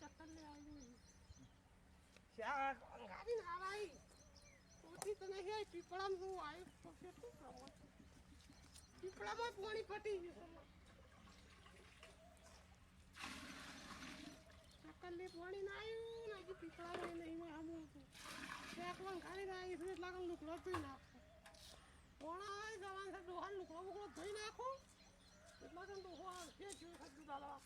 ચક્કર લે આવી શાક ગાડી ના આવી ઓછી તો નહીં આવી પીપળામાં હું આવ્યો તો કેટલું પ્રમાણ પીપળામાં પાણી ફટી ગયું ચક્કર પાણી ના આવ્યું ને હજી પીપળામાં નહીં આવું હતું શાકમાં ગાડી ના આવી એટલે લાગે લુકડો ધોઈ નાખો પોણા જવાનું છે ડોહાન લુકડો બુકડો ધોઈ નાખો એટલા તો ડોહો આવશે જોઈ સજ્જુ ડાલવા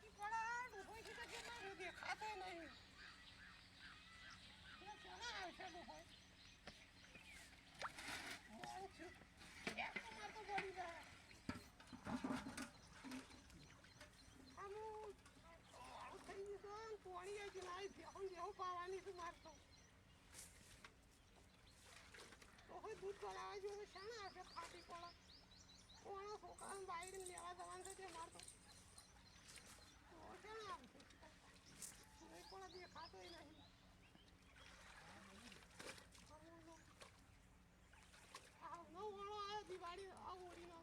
પીપળા ડોહો છે તો ખાતો નહીં કોના આવશે ડોહો મોડું છું ક્યાં તો મારતો જાય આનું મોડું થઈ ગયું છે ને પોણી આવી આવી બેહું બેહું પાવાની છું મારતો ઓહો દૂધ બનાવવા જેવું શાણા આવશે ફાટી પડે કોણો છોકરાને બાઈને લેવા જવાનું છે તે મારે તો તો શાણા આવશે નહીં પણ દેખાતોય નહીં આવ નવ વાળો આવ્યો દિવાળી આ ઓળીનો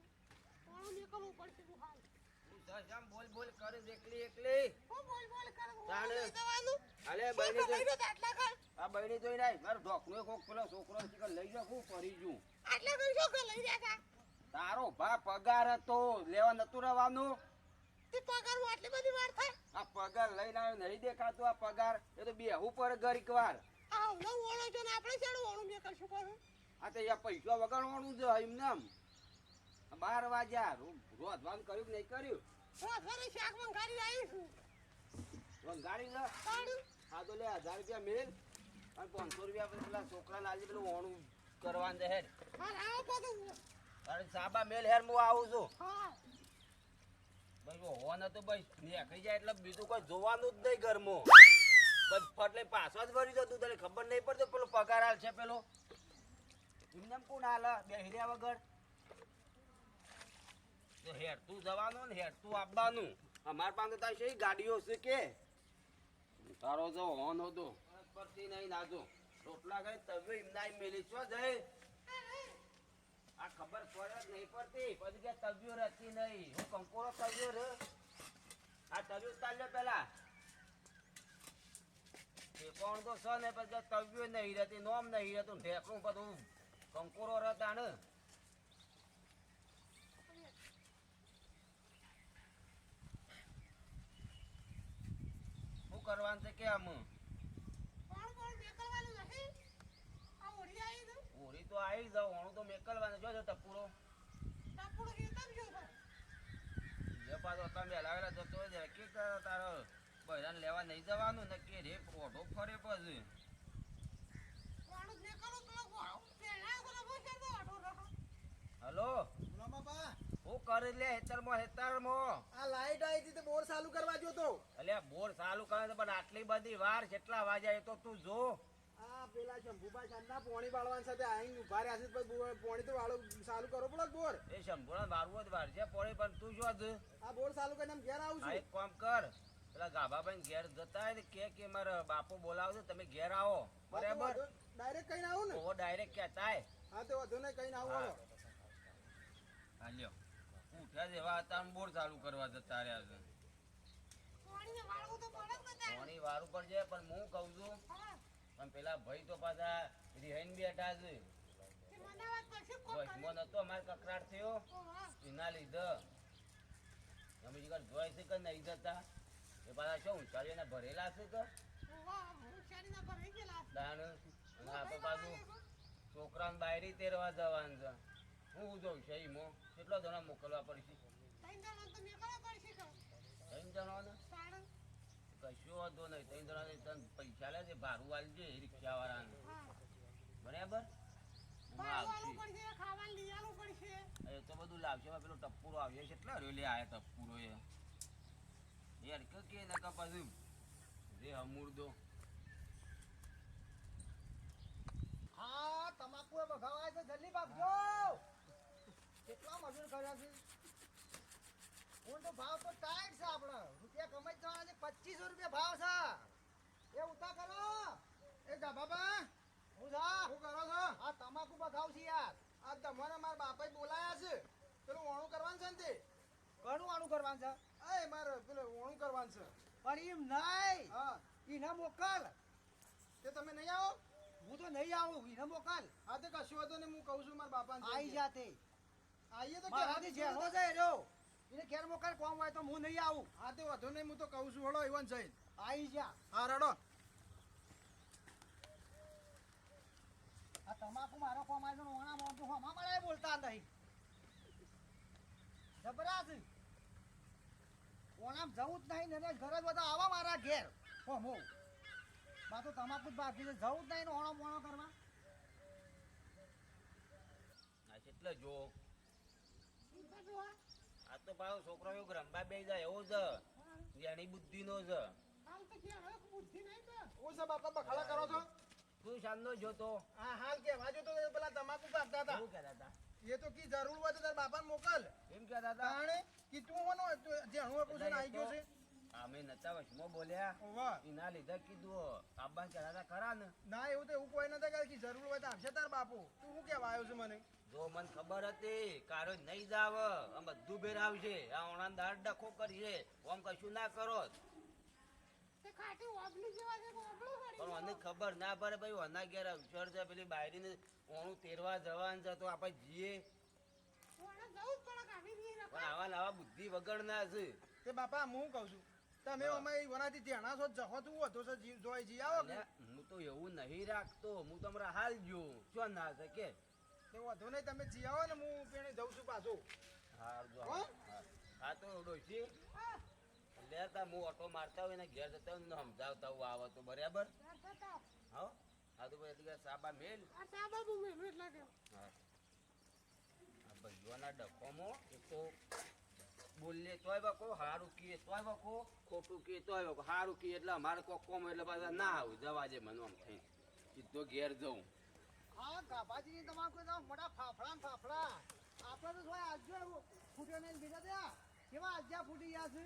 નીકળવું પડશે તું હાલ. જમ બોલ બોલ કરે એકલી એકલી. હું બોલ બોલ કર ચાલે. લઈ અલે શું બહેની તો લઈ જોઈ આટલા કર આ બહેની જોઈ નાય મારો ઢોકનો કોક પેલો છોકરો કે લઈ જાઉં હું પડી જઉં. આટલા કર શું લઈ જતા તારો ભા પગાર હતો લેવા નતું રહેવાનું? તે પગારમાં આટલી બધી વાર થાય? આ પગાર લઈને આવ્યો નહીં દેખાતું આ પગાર? એ તો બેહું પર ગરીક વાર. આવ વાળો જો ને આપણે મેં કરશું આ તો યા પૈસા વગાડવાનું છે એમને આમ બાર વાગ્યા રોજ રોધવાનું કર્યું કે નહીં કર્યું? હું ઘરે શાક મંગારી આવી છું. ગાડી લે આ તો લે હજાર રૂપિયા મેલ. અને પાંચસો રૂપિયા પેલા છોકરા આજે પેલું ઓણું કરવાનું છે હા અરે સાબા મેલ હેર હું આવું છું. ભાઈ હોવા તો ભાઈ નીકળી જાય એટલે બીજું કોઈ જોવાનું જ નહીં ઘરમાં. બસ ફટલે પાછો જ ભરી જતું તને ખબર નહીં પડતો પેલો પગાર હાલ છે પેલો? એમને કોણ હાલ બે હીર્યા વગર? હેરતું જવાનું ને હેરતું આપવાનું. અમાર પાસે તારી શી ગાડીઓ છે કે. તારો જો હોન હતો પરથી નહીં નાજો. રોટલા ગઈ તમે એમના મેલી છો જઈ. આ ખબર પડે નહીં પડતી. પછી કે તવ્યો રહેતી નહીં. હું કંકોરો તવ્યો રે. આ તવ્યો ચાલ્યો પેલા. કોણ તો છે ને, પછી તવ્યો નહીં રહેતી, નોમ નહીં રહેતું, ઢેકણું બધું કંકોરો રહેતા ને. કરવાનું છે કે આમ? ઓરી તો. આવી જાવ ઓણું તો મેકલવાનું. જોજો ટપુરો ટાપુડો. હેતમ જો ભાઈ જે પાછો તમે લાવેલા જતો ને કે તારો તારો. બહેરાને લેવા નહીં જવાનું ને કે રે ઓઢો ફરે પછી. હલો? હું કરી લે હેતરમાં હેતરમાં. આ લાઈટ આવી હતી તો બોર ચાલુ કરવા ગયો તો. અલ્યા બોર ચાલુ કરે પણ આટલી બધી વાર કેટલા વાગ્યા તો તું જો. આ પેલા શંભુભાઈ સાંજના પોણી બાળવાની સાથે આઈને ઊભા રહ્યા છે પછી પોણી તો વાળો ચાલુ કરો પડે બોર? એ શંભુણા મારવું જ વાર છે પડે પણ તું જો જ. આ બોર ચાલુ કરીને ઘેર આવું છું. એક કામ કર. પેલા ગાભાભાઈ ઘેર જતા ને કે કે મારા બાપુ બોલાવજો તમે ઘેર આવો. બરાબર? ડાયરેક્ટ કઈને આવું ને? ઓ ડાયરેક્ટ કહેતા હા તો વધુ નહીં કઈને આવું. હાલ્યો જેવા હતા બોર ચાલુ કરવા જતા રહ્યા છે. પાણી વારું પર છે પણ હું કહું છું પણ પેલા ભાઈ તો પાછા રિહાઈન બેઠા છે. મન હતો અમારે કકરાટ થયો. એના લીધે અમે જીગર જોઈ છે કે નહીં જતા એ પાછા શું ઊંચાડીઓને ભરેલા છે કે? દાણ. અને આ તો પાછું છોકરાને બાયરી તેરવા જવાનું છે. હું જોઉં છે એમાં કેટલો જણા મોકલવા પડશે? ત્રણ જણા તો નીકળવા પડશે ત્રણ જણાને? સાડું. કશો વાંધો નહીં. ત્રણ જણાને તને પૈસા લે છે ભાડું વાલજે રિક્ષાવાળાને. હા. બરાબર? હું ભાડું આવશે. પડશે ખાવાનું લઈ આવવું પડશે. એ તો બધું લાવશે પેલો ટપ્પુરો આવ્યો છે. એટલા રેલે આયા ટપ્પુરો એ યાર કે કે નકા પાછું રે અમૂર્દો હા તમાકુ એ બગાવાય છે જલ્દી ભાગજો. કેટલા મજૂર કર્યા છે? હું તો ભાવ તો ટાઈટ છે આપણે. રૂપિયા કમાઈ જવાના છે. પચીસો રૂપિયા ભાવ છે. એ ઉતા કરો. એ બાબા. હું જા. હું કરો છો? આ તમાકુ બગાવ છે યાર. આ તમારે મારા બાપા બોલાયા છે. પેલું વાણું કરવાનું છે ને તે? ઘણું વાણું કરવાનું છે? એ મારે પેલું ઓણું કરવાનું છે. પણ એમ નહીં. હા. ઈને મોકલ. તે તમે નહીં આવો? હું તો નહીં આવું. ઈને મોકલ. હા તે કશું હતો ને હું કહું છું મારા બાપા આવી જાતે. આઈએ તો મારાથી ક્યાં જાય રહ્યો. એને ઘેર મોકલ કોમ હોય તો હું નહીં આવું. હા તે વાંધો નહીં હું તો કહું છું હળો ઈવન જઈને. આઈ જા. હા રડો. આ તમાકુ મારો કોમ આવ્યો ને ઓણા મોં તો મળે બોલતા નહીં. જબરાત ઓણામ જવું જ નહીં ને ઘર બધા આવા મારા ઘેર. હોમો બા તો તમાકુ જ બાકી છે. જવું જ નહીં ને ઓણો મોણો કરવા. એટલે જો તો પાછો છોકરો એવું રંબા બે જાય એવો છે જેની બુદ્ધિનો છે હાલ તો કે હવે બુદ્ધિ નો બાપા બખાડા કરો છો? તું શાનનો જોતો હા હાલ કેવા જો પેલા તમાકુ કાપતા હતા. શું કહેતા હતા. એ તો કી જરૂર હોય તો તારા બાપાને મોકલ. એમ કહેતા હતા. કે તું હોનો આપું છે આવી ગયો છે. અમે નતા વચમાં બોલ્યા. વાહ એના લીધે કીધું આબા કહેતા હતા ખરા ને. ના એવું તો એવું કોઈ નતા કે જરૂર હોય તો આપશે તાર બાપુ. તું શું કહેવા આવ્યો છે મને? જો મને ખબર હતી કારો નહીં જાવ આમ બધું આવશે આ ઓણા દાળ ડખો કરીએ ઓમ કશું ના કરો. તે જેવા પણ મને ખબર ના પડે ભાઈ ઓના ઘેર અવસર છે પેલી બાયરીને ઓણું તેરવા જવાનું છે તો આપણે જઈએ. જવું પણ આવા લાવા બુદ્ધિ વગર ના છે. તે બાપા હું કહું છું તમે હા. અમારી વનાથી ધ્યાના છો જહો તું વધો છો જી જોઈ જી આવો કે હું તો એવું નહીં રાખતો. હું તમારા હાલ જો શું ના શકે કે? તે વાંધો નહીં તમે જી આવો ને હું પેણે જઉં છું પાછું. હા. હા. તો ડોશી લેતા હું ઓટો મારતા હોય ને ઘેર જતા હોય ને સમજાવતા હું આવો તો બરાબર? હા? હા તો એટલે સાબા મેલ સાબા બહુ મેલ. એટલે કે હા. આ ભાઈઓના ડખોમાં એક તો બોલીએ તોય બકો હારું કીએ તોય બકો ખોટું કીએ તોય બકો હારું કીએ એટલે અમારે કોક કોમ એટલે પાછા ના આવું જવા જે મને આમ થઈ સીધો ઘેર જવું હા ગાભાજી તમાકુ કોઈ મોટા ફાફડા ને ફાફડા આપણે તો થોડા આજજો ફૂટ્યો નહીં બીજા ત્યાં કેવા આજ્યા ફૂટી ગયા છે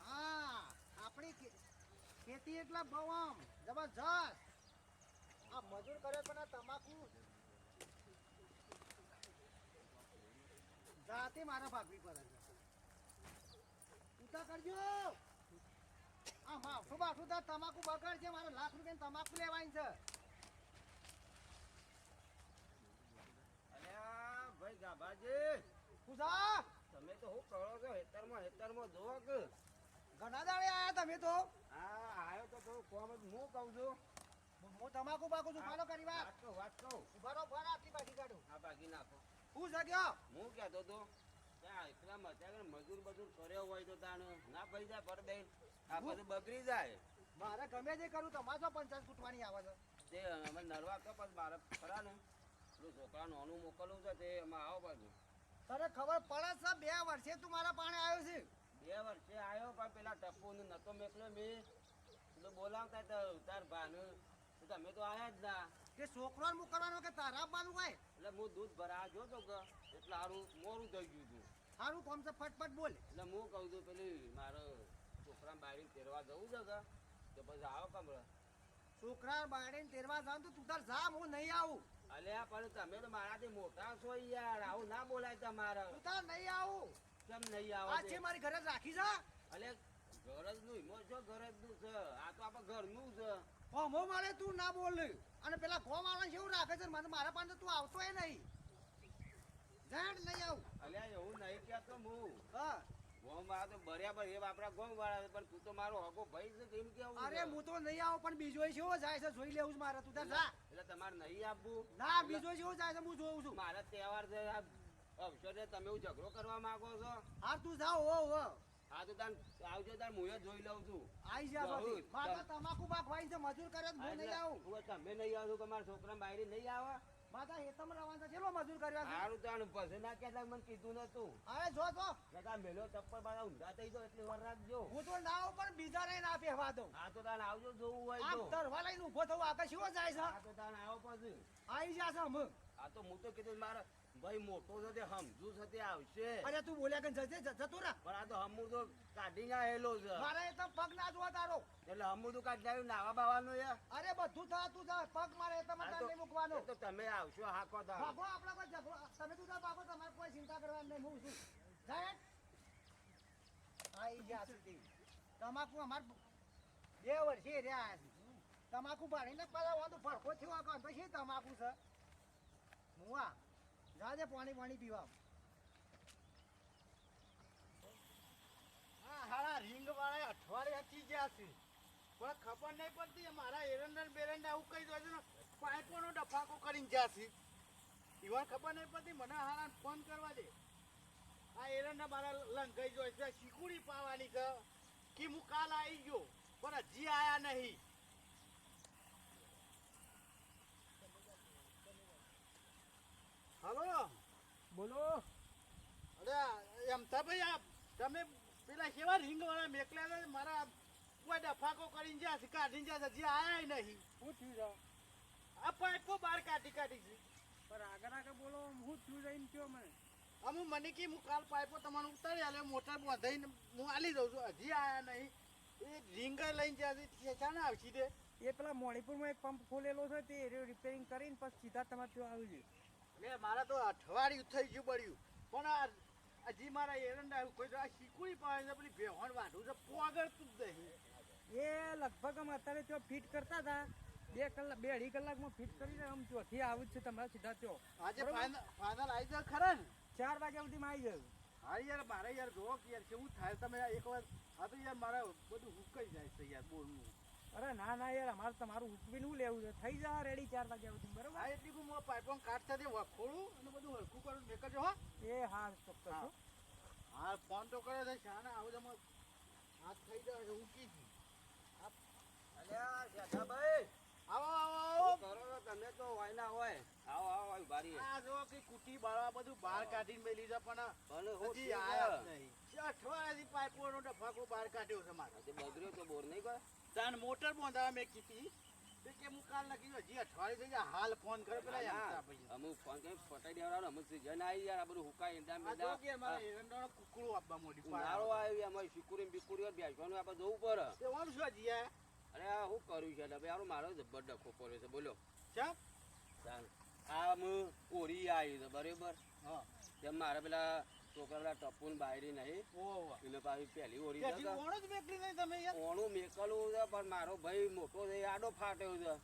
હા આપણી ખેતી એટલા બહુ આમ જબરજસ્ત આ મજૂર કરે પણ આ તમાકુ જાતે મારા ભાગવી પડે છે ઉતા કરજો આ માફું બાફું તમાકુ બગાડ છે મારે લાખ રૂપિયા તમાકુ લેવાની છે ભાઈ પૂછા તમે તો હું કરો છો હેતરમાં હેતરમાં જોવો કે. ઘણા દાડે આયા તમે તો. હા આયો તો થોડું કોમ જ હું કહું છું. હું તમાકુ પાકું છું ફાલો કરી વાત. વાત કહું વાત કહું. ઉભારો ઊભા આટલી બાકી કાઢું. આ ભાગી નાખો. હું સગ્યો હું કહેતો તો ત્યાં એકલા મજા મજૂર બજૂર કર્યો હોય તો તાણ. ના પડી જાય પર બેન. આ બધું બગડી જાય. મારે ગમે તે કરું તમારે પંચાસ પંચાયત કૂટવાની આવે છે. તે અમે નરવા તો પછી મારે ખરા ને પેલું છોકરા નોનું મોકલવું છે તે એમાં આવો પાછું તને ખબર પડે છે બે વર્ષે તું મારા પાણે આવ્યો છે? બે વર્ષે આવ્યો પણ પેલા ટપ્પુ ને નતો મેકલો મેં. પેલું બોલાવતા તો તાર ભાનું તો તમે તો આયા જ ના. કે છોકરો મોકલવાનો કે તારા આપવાનું હોય એટલે હું દૂધ ભરા જોતો કે એટલે સારું મોરું થઈ ગયું હતું સારું કોમ છે ફટફટ બોલ. એટલે હું કહું છું પેલી મારો છોકરા બારી ફેરવા જવું છે કે? તો પછી આવો કમળો. છોકરા બાળે તેરવા જાવ તો તું તાર જા હું નહીં આવું. અલ્યા પણ તમે તો મારાથી મોટા છો યાર આવું ના બોલાય તમારે. તું તાર નહીં આવું. કેમ નહીં આ આવે છે? મારી ઘરે રાખી જા અલે ગરજનું હિમો છો ગરજનું છે. આ તો આપણે ઘરનું છે. હોમો મારે તું ના બોલ. અને પેલા ગોમ માણસ એવું રાખે છે મને મારા પાસે તું આવતો નહીં. જાણ નહીં આવું. અલ્યા એવું નહીં કહેતો હું. હા. ગોમ ભર્યા તો બરાબર એ આપણા ગોમ વાળા પણ તું તો મારો હકો ભાઈ છે કેમ કેવું અરે હું તો નહીં આવું પણ બીજો કેવો જાય છે જોઈ લેવું છે મારે તું તાર જા. એટલે તમારે નહીં આપવું? ના બીજો કેવો જાય છે હું જોઉં છું. મારા તહેવાર છે અવસરે તમે હું ઝઘડો કરવા માંગો છો? હા તું જા ઓ ઓ હા તો તાન આવજો તાર હું જોઈ લઉં છું. આવી જા બાકી. મારે તમાકુ બાક વાઈ છે મજૂર કરે હું નહીં આવું. તમે નહીં આવો તમારા છોકરા બાયરી નહીં આવે? માતા હેતમ રવાન છે મજૂર કર્યા છે. સારું તાણ પછી ના કહેતા મને કીધું નતું હવે જો કહેતા મેલો ચપ્પલ પાછા ઊંધા થઈ જાઓ એટલે વાર રાખજો. હું તો ના આવું પણ બીજા ને ના પહેવા દઉં. હા તો તાણ આવજો જોવું હોય તો. તરવા લઈને ઊભો થવું જાય છે? હા તો તાણ આવો પછી. આઈ જા હમ. આ તો હું તો કીધું મારા ભાઈ મોટો છે તે સમજુ છે તે આવશે. અરે તું બોલ્યા કે જજે જ- જતું રહે. પણ આ તો હમુ તો કાઢી આવેલો છે. મારે તો પગ ના જોવા તારો. એટલે હમુ તો કાઢી આવ્યું નાવા બાવાનું યાર અરે બધું થા તું જા પગ મારે તો આ મને મૂકવાનો. તો તમે આવશો હાકો તા ભાગો આપણા કોઈ ઝઘડો. તમે તું જા ભાગો તમારે કોઈ ચિંતા કરવાની નહીં હું છું. જાય ગયા સુધી. તમાકુ અમાર બે વર્ષે રહ્યા છે. તમાકુ ભણીને પાછા વાંધો ફરકો થયો આ કાંતો તો તમાકુ છે? મુવા જા દે પાણી પાણી પીવા હા હારા રીંગ વાળા અઠવાડિયા થી ગયા છે. પણ ખબર નહીં પડતી મારા એરંડા બેરંડા આવું કહી દો ને, પાઇપોનો ડફાકો કરીને ગયા છે. એવા ખબર નહીં પડતી, મને હારા ફોન કરવા દે. આ એરંડા મારા લંઘાઈ જોઈ છે શીકુડી પાવાની છે. કે હું કાલ આવી ગયો, પણ હજી આયા નહીં હલો બોલો અરે ભાઈ આ તમે પેલા કેવા રીંગ વાળા મેકલ્યા હતા? મારા કોઈ ડફાકો કરીને જ્યાં છે કાઢીને જ્યાં છે હજી આયા નહીં. હું થયું જાઉં. આ પાઇપો બહાર કાઢી કાઢી છે. પણ આગળ આગળ બોલો હું થયું જઈને કયો મને? અમુ મને કે હું કાલ પાઇપો તમારું ઉતારી આલે મોટર બાંધાઈને હું આલી દઉં છું. હજી આયા નહીં. એ રીંગ લઈને જ્યાં છે ચાને આવશે તે? એ પેલા મોણીપુરમાં એક પંપ ખોલેલો છે તે રિપેરિંગ કરીને પછી સીધા તમારે ત્યાં આવી છે એટલે મારા તો અઠવાડિયું થઈ ગયું પડ્યું પણ આ હજી મારા એરંડા કોઈ આ શીકુડી પાડે છે પેલી ભેહોણ વાઢું છે પોગળતું જ નહીં. એ લગભગ અમે અત્યારે ત્યાં ફિટ કરતા હતા. બે કલાક બે અઢી કલાકમાં ફિટ કરીને આમ ચોથી આવું જ છે તમારા સીધા ત્યો. આજે ફાઇનલ આવી જાય ખરા ને? ચાર વાગ્યા સુધી માં આવી જાય હા યાર મારે યાર જોવો કે યાર કેવું થાય. તમે એક વાર હા તો યાર મારે બધું હુકાઈ જાય છે યાર બોલવું. અરે ના ના યાર અમારે તમારું ઉકવીને નું લેવું છે. થઈ જા રેડી ચાર વાગ્યા સુધી બરોબર? હા એટલી હું પાઇપો કાઢતા દે વખોડું અને બધું હરખું કરું નીકળજો હો. એ હા ચોક્કસ હા. ફોન તો કર્યો છે શાના આવું તમે હાથ થઈ જાય એવું કીધું અલ્યા ભાઈ આવો આવો આવો. તમે તો ના હોય. આવો આવો આવો બારી આ જો કે કુટી બાળવા બધું બહાર કાઢીને મેં લીધા પણ ભલે હું હજી આયા નહીં. અઠવાડિયાથી પાઇપોનો ડફાકો બહાર કાઢ્યો છે મારે. તે બગડ્યો તો બોર નહીં કોઈ? તાન મોટર બાંધવા મેં કીધી. તે કે હું કાલ લખી હજી અઠવાડિયે થઈ ગયા હાલ ફોન કર્યો પેલા યમતા અમુક ફોન કરી ફટાઈ દેવડાવવાનો અમુક જન આવી યાર આ બધું હુકાય ઈંડા આ કે મારે એરંડાનો કુકડું આપવા મોડી ઉનાળો આવ્યો અમારી બીકુરી બેસવાનું આપણે જવું પડે. તે શું હજી અરે આ કર્યું છે? એટલે મારો જબ્બર ડખો પડ્યો છે બોલો. ચમ? આ હું ઓરી આવી છે બરાબર? હા. તેમ મારે પેલા છોકરા પેલા ને બાયરી નહીં. પાછી પહેલી ઓરી ઓણો મેકલી છે પણ મારો ભાઈ મોટો છે આડો ફાટ્યો છે.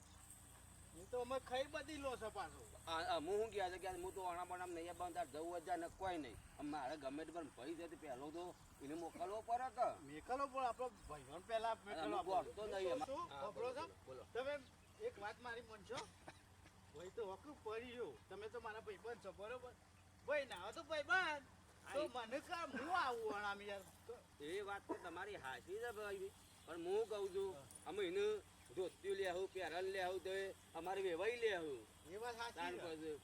તો અમે ખાઈ બધી લો છે પાછો. આ- આ હું શું કહે છે કે હું તો ઓણા પણ નહીં બંધ જવું હજાર ને કોઈ નહીં. આમ મારે ગમે તે પણ ભાઈ છે તે પહેલો તો એને મોકલવો પડે મેકલો પણ આપણો ભાઈઓને પહેલા મેકલો નહીં? બોલો. તમે એક વાત મારી મનશો ભાઈ તો વકરું પડી ગયો. તમે તો મારા ભાઈબંધ છો બરોબર? ભાઈ ના તો ભાઈબંધ. તો મને કામ હું આવું આમ યાર? એ વાત તો તમારી હાસી છે ભાઈ. પણ હું કહું છું અમે એને ધોતિયું લેવું લે આવું તો અમારે વેવાઈ લેવું એ વાત સાચી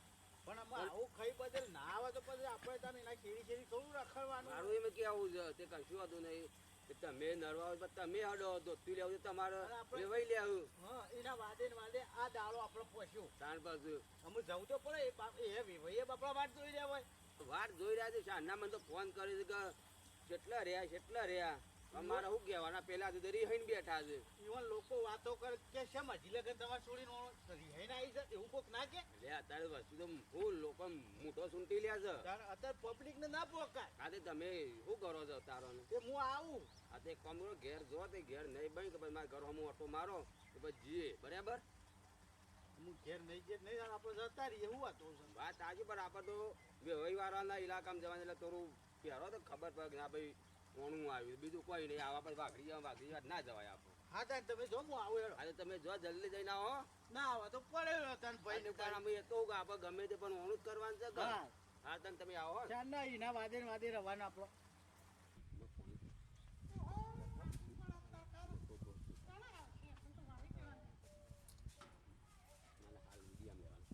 પણ આવું ખાઈ બદલ ના આવે તો પછી આપણે તમે એના ખેડી ખેડી થોડું રખડવાનું. મારું એમ કેવું છે તે કશું હતું નહીં. કે તમે નરવા તમે હડો લેવું તો તમારે. લેવાઈ લેવું. એના વાદે ને વાદે આ દાડો આપણો પોસ્યો. પછી અમે જવું તો પડે એ વિભાઈએ બાપડા વાત જોઈ રહ્યા હોય. વાટ જોઈ રહ્યા છે શાના મને તો ફોન કર્યો કે કેટલા રહ્યા કેટલા રહ્યા? અમારે શું કહેવાના? પેલા તો રિહાઈને બેઠા છે. ઇવન લોકો વાતો કરે કે શેમ હજી લગન તમારે છોડીને રિહાઈને આવી છે એવું કોક ના કે? લે અત્યારે વસ્તુ તો ફૂલ લોકો મોટો સૂંટી લે છે. અત્યારે પબ્લિક ને ના પોકાય. તે તમે શું કરો છો તારો કે હું આવું. આ તે કમરો ઘેર જો તે ઘેર નહીં બની તો પછી મારા ઘર હું ઓટો મારો કે પછી જીએ બરાબર? હું ઘેર નહીં ઘેર નહીં આપણે જતા રહીએ એવું હતું છે? વાત આજે પણ આપણે તો વ્યવહાર વાળાના ઇલાકામાં જવાના એટલે થોડું પહેરો તો ખબર પડે કે ના ભાઈ કોણું આવ્યું? બીજું કોઈ નહીં. આવા પણ વાઘડી જવા વાઘડી જવા ના જવાય આપો હા તાન તમે જો હું આવું હેડો. આજે તમે જો જલ્દી જઈને આવો ના આવો તો પડે તને ભાઈ ને તાર અમે તો આપણે ગમે તે પણ ઓણું જ કરવાનું છે હા. હા તને તમે આવો ના એના વાદે વાદે રવાનો આપણો મને હાલ મીડિયમ લેવાનું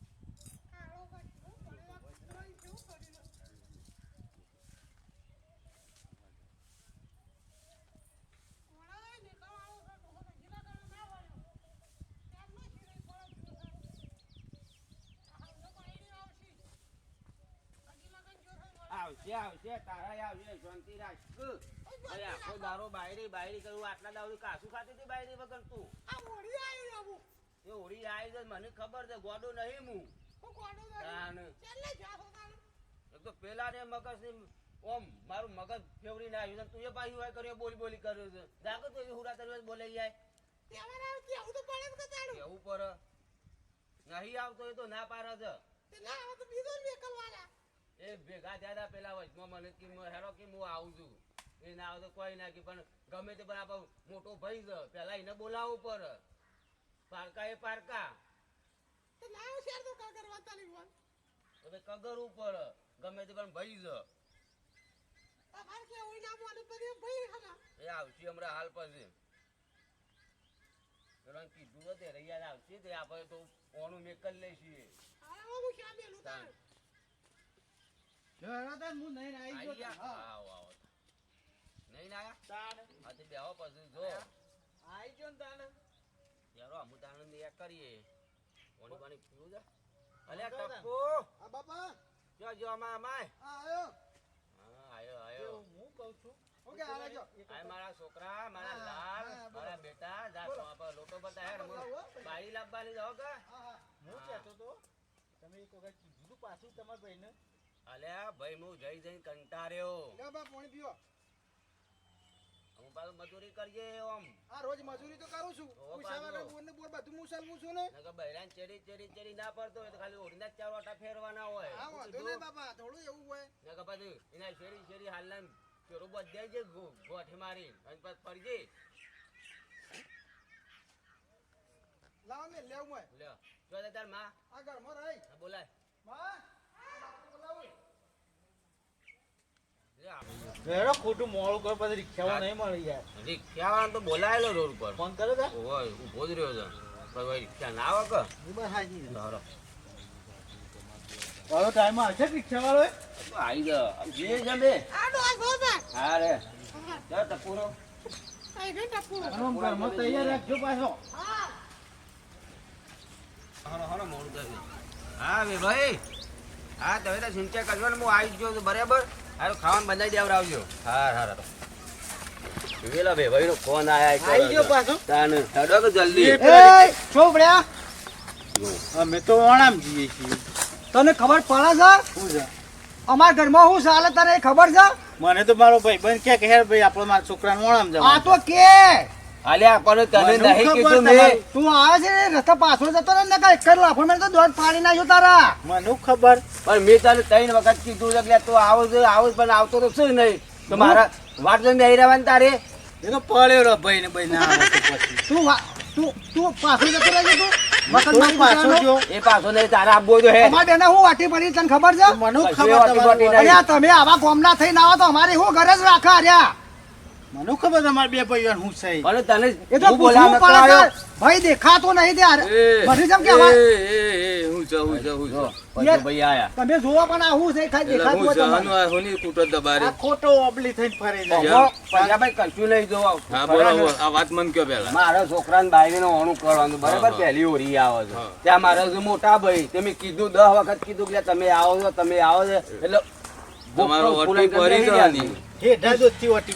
આવશે આવશે તારા આવશે શાંતિ રાખ. અરે આખો દારો બાયરી બાયરી કરું આટલા દારૂ કાસું ખાતી હતી બાયરી વગર તું? એ હોળી આવી છે મને ખબર છે ગોડો નહીં હું. એક તો પેલા ને મગજની ઓમ મારું મગજ ફેવરી ના આવ્યું તું એ પાછું હોય કર્યો બોલી બોલી કર્યું છે. જાગો તો એ હુરા તરવે બોલાઈ જાય. કેવું તો પડે જ કેવું પર નહીં આવતો એ તો ના આવે તો બીજો જ એ ભેગા થયા પેલા વચમાં મને કે હેરો કે હું આવું છું. એ ના આવે તો કોઈ ના કે પણ ગમે તે પણ આપણો મોટો ભાઈ છે પેલા એને બોલાવવું પડે. પારકા એ પારકા. તે ના શેર તો કા કરવા બોલ હવે કગર ઉપર ગમે તે પણ ભાઈ છે. તમારે કે હોય ના બોલે પછી ભાઈ હના એ આવશે હમણાં હાલ પછી. કીધું તે રૈયા આવશે તે આપણે તો ઓનું મેકલ લઈશું આવો હું હું નહીં આવી ગયો આઈ ગયા? હા. આવો આવો. નહીં આયા? તાન હા બેહો પછી જો. આવી ગયો ને તાન યારો અમુક આનંદ એક કરીએ. પાણી પાણી પીવું છે અલ્યા ટપ્પુ. આ બાપા. જો જો અમાય અમાય આયો. હા આયો આયો. હું કહું છું. ઓકે હાલે જો. આ મારા છોકરા મારા લાલ મારા બેટા જા બોલો. લોટો હેડ બોલો, હું બારી લાવવાની જાઓ કે? હા હા. હું હા. કહેતો તો તમે એક વખત કીધું પાછું તમારા ભાઈને. અલ્યા ભાઈ હું જઈ જઈને કંટાળ્યો. લે બા પાણી પીઓ. હું પાછો મજૂરી કરીએ આમ આ રોજ મજૂરી તો કરું છું. પૈસા વાળા. બોર ને બોર બધું હું સલવું છું ને. નકર બૈરાન ચેડી ચેડી ચેડી ના પડતો હોય તો ખાલી ઓઢીને ચાર વાટા ફેરવાના હોય. હા વાંધો નહીં બાપા થોડું એવું હોય. નકર પછી એના શેરી શેરી હાલના પેરું બધા જે ગોઠી મારી. અને પછી ફરજે લાવો મે લેવું હોય. લ્યો. જો તારમાં. આ ઘરમાં રહી. બોલાય. માં આ બાપુ બોલાવું લે આ. ખોટું મોડું કરો પછી રિક્ષામાં નહીં મળી જાય. રિક્ષાવાળાને તો બોલાયેલો રોડ ઉપર ફોન કર્યો તા? ઓય ઊભો જ રહ્યો છે. પણ ભાઈ રિક્ષા ના આવે કે? બસ હાજી ટાઈમ આવશે જે જમે આ હા રે. હા. ટપુરો. આઈ ગઈ ટપુ ઘરમાં તૈયાર રાખજો પાછો. હા. હારો હારો મોડું થશે હા ભાઈ. હા તમે તો સિંચાઈ કરજો ને હું આવી જ ગયો છું બરાબર? હારું ખાવાનું બનાવી આવજો હા હા હા વેલા બે ભાઈ નો ફોન આયા આવી ગયો પાછો. તાન હેડો કે જલ્દી. એ છોકરા. અમે તો ઓણામ જઈએ છીએ. તને ખબર પડે છે? શું છે? અમારા ઘરમાં શું ચાલે તને ખબર છે? મને તો મારો ભાઈ બન કે કે હેર ભાઈ આપણો મારા છોકરાને ઓણામ આ જવાનું તો કે. આલ્યા પણ તને નહીં કીધું મેં. તું આવે છે રસ્તા પાછો જતો ને ને કાંઈ એક લાફો મેં તો દોડ પાડી નાખ્યો તારા. મને ખબર. પણ મેં તને ત્રણ વખત કીધું છે એટલે તું આવો છે આવો પણ આવતો તો શું નહીં? તો મારા વાટ જોઈને બેહી રહેવાનું તારે? એ તો પડ્યો રો ભાઈ ને ભાઈ ના આવે તો પછી. તું વા- તું તું પાછો જતો રહેજે તું. વખત તું મારી પાછો જો એ પાછો નહીં તારે આપવો જો હે. અમારી બેને હું વાટી પડી તને ખબર છે? મને ખબર. અલ્યા તમે આવા ગોમના થઈને આવો તો અમારી શું ગરજ રાખા અલ્યા? મને ખબર તમારે બે ભાઈઓ હું છે. અને તને એ તો હું બોલાવા નતો આવ્યો. ભાઈ દેખાતો નહીં તે મને જેમ કે હવે જો, પછી ભાઈ આયા. તમે જોવા પણ આ છે ખાલી દેખાતું હોય તમારે. આ ખોટો ઓબલી થઈને ફરે છે. ઓહો, પંજાબભાઈ કશું નહીં જોવા. મારા છોકરાને બાયરીને હોણું કરવાનું. બરાબર પહેલી ઓરી આવે છે. ત્યાં મારા જે મોટા ભાઈ તમે કીધું દસ વખત કીધું કે તમે આવો છો તમે આવો છો. એટલે હેઠા જોતી ઓટી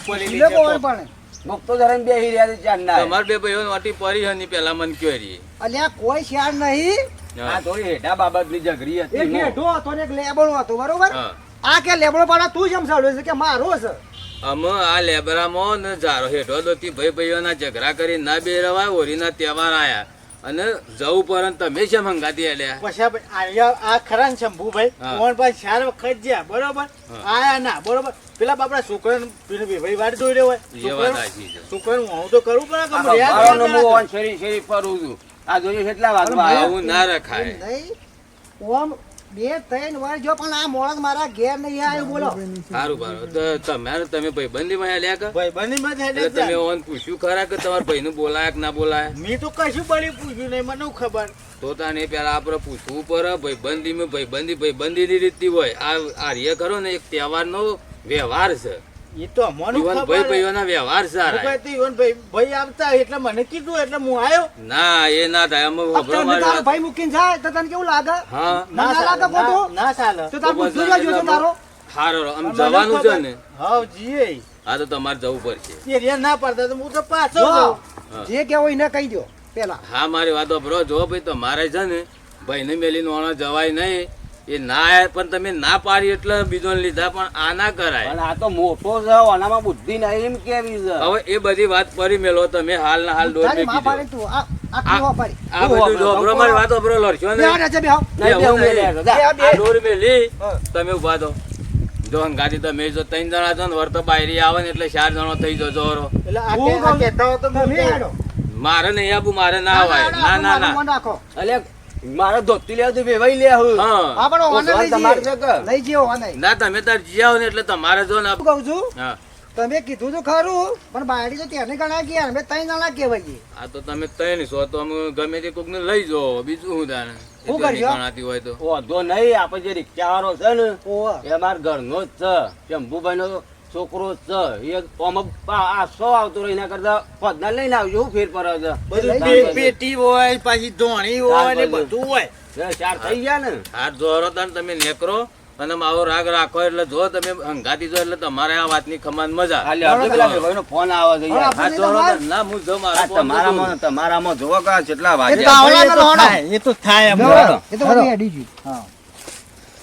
રહ્યા છે ચાંદના. તમાર બે ભાઈઓ વાટી પરી હની પેલા મન કયો રી અલ્યા કોઈ શિયાળ નહીં. આ થોડી હેઠા બાબતની ઝઘડી હતી એક હેઠો હતો ને એક લેબડો હતો બરોબર? આ કે લેબડો પાડા તું જેમ સાડ્યો છે કે મારો છે? અમે આ લેબરામાં ને જારો હેઠો દોતી ભાઈ ભાઈઓના ઝઘડા કરી ના બે રવાય હોરીના તહેવાર આયા. અને જવું પર તમે છે મંગાતી અલ્યા પછી આ આયા- આ ખરા ને શંભુભાઈ. મોહન પાસે ચાર વખત જ્યાં બરોબર? આયા ના બરોબર? પેલા બાપડા છોકરાને પેલો ભાઈ વાડ જોઈ રહ્યો હોય. એ છોકરાનું- હું તો કરું પડે કે આ હું શેરી શેરી ફરું છું. આ જોઈએ કેટલા વાગવા આવું ના રખાય. નહીં. ઓમ બે ત્રણ વાર જો પણ આ મોળક મારા ઘેર નહીં આવ્યો બોલો. સારું બારો તો તમારે તમે ભાઈબંધી માં લ્યા કે ભાઈ બંધીમાં જ તમે ઓન પૂછ્યું ખરા કે તમારા ભાઈનું બોલાય કે ના બોલાય? મેં તો કશું બળી પૂછ્યું નહીં મને ખબર? તો તાને પેલા આપણે પૂછવું પડે ભાઈબંધી માં ભાઈબંધી ભાઈબંધી ની રીતની હોય. આ આ રિય કરો ને એક તહેવારનો વ્યવહાર છે. એ તો ભાઈ ખબર ભાઈઓના વ્યવહાર હું સારા કહેતી ઈવન ભાઈ ભાઈ આવતા એટલે મને કીધું એટલે હું આવ્યો ના એ ના થાય અમે મારી. ભાઈ મૂકીને જાય તો તને કેવું લાગે? હા. ના લાગે ફોટો ના- ચાલે. તો તાર પૂછવું જોઈએ જો મારો હારો આમ જવાનું છે ને. હા જીએ. હા તો તમારે જવું પડશે. એ રે ના પડતા તો હું તો પાછો જો, જાઉં. જે કેવો એને કહી દો પેલા. હા મારી વાતો બરો જો ભાઈ તો મારે છે ને ભાઈને મેલીને ઓણા જવાય નહીં. એ ના પણ તમે ના પાડી એટલે બીજો લીધા પણ આ ના કરાય. પણ આ તો મોટો છે આનામાં બુદ્ધિ નહીં એમ કેવી છે? હવે એ બધી વાત પરી મેલો તમે હાલ ના હાલ દોડ મેકી દો આ બધું જો અભરો મારી વાત અભરો લડશો ને? દોર મેલી? તમે ઊભા દો. જો હંગાતી તમે જો ત્રણ જણા છો ને વર બાયરી આવે ને એટલે ચાર જણો થઈ જજો મારે નહીં આપું મારે ના આવે ના, ના ના. અલ્યા મારે ધોતી લેવા તો વેવાઈ લે હું. હા પણ ઓને લઈ જઈએ. લઈ જઈએ ઓને. ના તમે તાર જીયાઓ ને એટલે તમારે જો ને કહું છું હા. તમે કીધું તો ખરું પણ બાયડી તો તેને ગણા ગયા અમે ત્રણ જણા કહેવાય આ તો તમે ત્રણ છો તો અમે ગમે તે કોકને લઈ જાઓ બીજું શું તાને શું એટલી ગણાતી હોય તો. વાંધો નહીં આપણે જે રિક્ષાવાળો છે ને એ અમારા ઘરનો જ છે. શંભુભાઈ નો છોકરો છે. એ આ આ સો આવતો રહે એના કરતા પદના લઈને આવજો શું ફેર પર બધું વાગે. પેટી હોય પાછી ધોણી હોય ને બધું હોય. ચાર થઈ ગયા ને. હાથ જોરો તમે નેકરો અને મારો રાગ રાખો એટલે જો તમે હંગાતી જો એટલે તમારે આ વાતની ખમાન મજા. ફોન આવે છે ના હું જો તમારામાં તમારામાં જોવો કે આ કેટલા એ એ તો થાય, એ તો એમ. એ. હા.